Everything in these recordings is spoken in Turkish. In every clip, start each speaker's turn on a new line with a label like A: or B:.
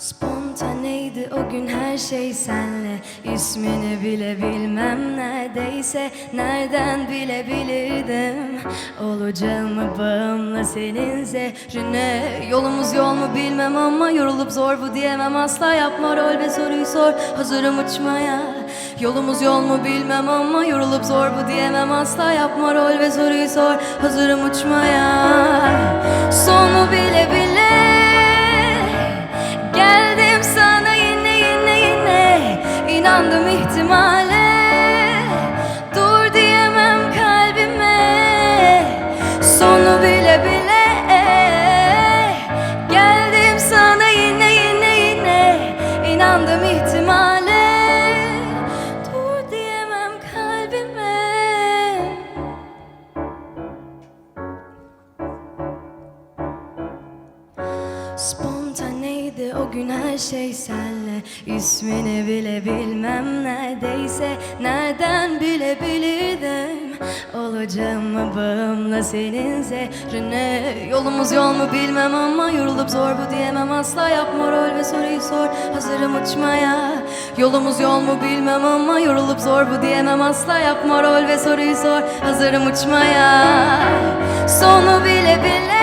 A: Spontaneydi o gün her şey senle. İsmini bile bilmem neredeyse. Nereden bilebilirdim Olacağımı bağımla senin zehrine? Yolumuz yol mu bilmem ama Yorulup zor bu diyemem. Asla Yapma rol ve soruyu sor. Hazırım uçmaya. Yolumuz yol mu bilmem ama Yorulup zor bu diyemem. Asla Yapma rol ve soruyu sor. Hazırım uçmaya inandım ihtimale. Dur diyemem kalbime. Sonu bile bile. Geldim sana yine yine yine. İnandım ihtimale. Dur diyemem kalbime Spontaneydi o gün her şey senle. İsmini bile bilmem neredeyse Nereden bilebilirdim? Olacağımı bağımla senin zehrine? Yolumuz yol mu bilmem ama Yorulup zor bu diyemem. Asla Yapma rol ve soruyu sor Hazırım uçmaya. Yolumuz yol mu bilmem ama Yorulup zor bu diyemem. Asla Yapma rol ve soruyu sor Hazırım uçmaya. Sonu bile bile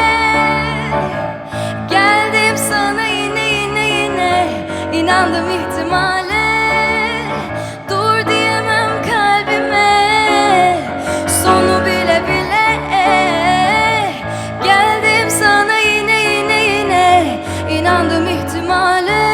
A: İnandım ihtimale. Dur diyemem kalbime. Sonu bile bile. Geldim sana yine yine yine. İnandım ihtimale.